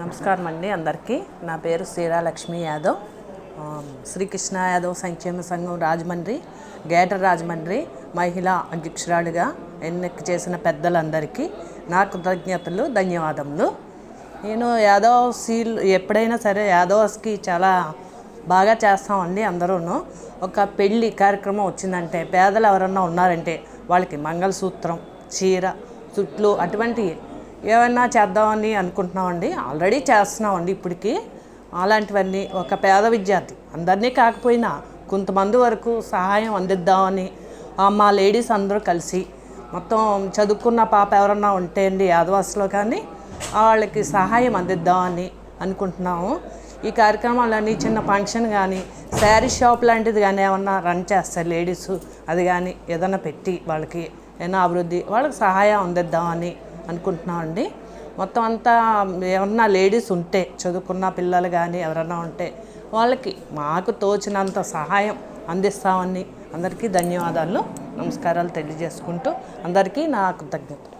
నమస్కారం అండి అందరికీ. నా పేరు శ్రీరాలక్ష్మి యాదవ్. శ్రీకృష్ణ యాదవ్ సంక్షేమ సంఘం రాజమండ్రి గేటర్ రాజమండ్రి మహిళా అధ్యక్షురాలుగా ఎన్నిక చేసిన పెద్దలందరికీ నా కృతజ్ఞతలు ధన్యవాదములు. నేను యాదవ్ సీల్ ఎప్పుడైనా సరే యాదవ్స్కి చాలా బాగా చేస్తామండి అందరూను. ఒక పెళ్ళి కార్యక్రమం వచ్చిందంటే పేదలు ఎవరన్నా ఉన్నారంటే వాళ్ళకి మంగళసూత్రం చీర చుట్లు అటువంటివి ఏమైనా చేద్దామని అనుకుంటున్నామండి. ఆల్రెడీ చేస్తున్నామండి ఇప్పటికి. అలాంటివన్నీ ఒక పేద విద్యార్థి. అందరినీ కాకపోయినా కొంతమంది వరకు సహాయం అందిద్దామని మా లేడీస్ అందరూ కలిసి మొత్తం చదువుకున్న పాప ఎవరన్నా ఉంటే అండి యాదవాసులో కానీ వాళ్ళకి సహాయం అందిద్దామని అనుకుంటున్నాము. ఈ కార్యక్రమాలన్నీ చిన్న ఫంక్షన్ కానీ శారీ షాప్ లాంటిది కానీ ఏమన్నా రన్ చేస్తారు లేడీస్ అది కానీ ఏదైనా పెట్టి వాళ్ళకి ఏదైనా అభివృద్ధి వాళ్ళకి సహాయం అందిద్దామని అనుకుంటున్నామండి మొత్తం అంతా ఎవరన్నా లేడీస్ ఉంటే చదువుకున్న పిల్లలు కానీ ఎవరన్నా ఉంటే వాళ్ళకి మాకు తోచినంత సహాయం అందిస్తామని అందరికీ ధన్యవాదాలు. నమస్కారాలు తెలియజేసుకుంటూ అందరికీ నా కృతజ్ఞతలు.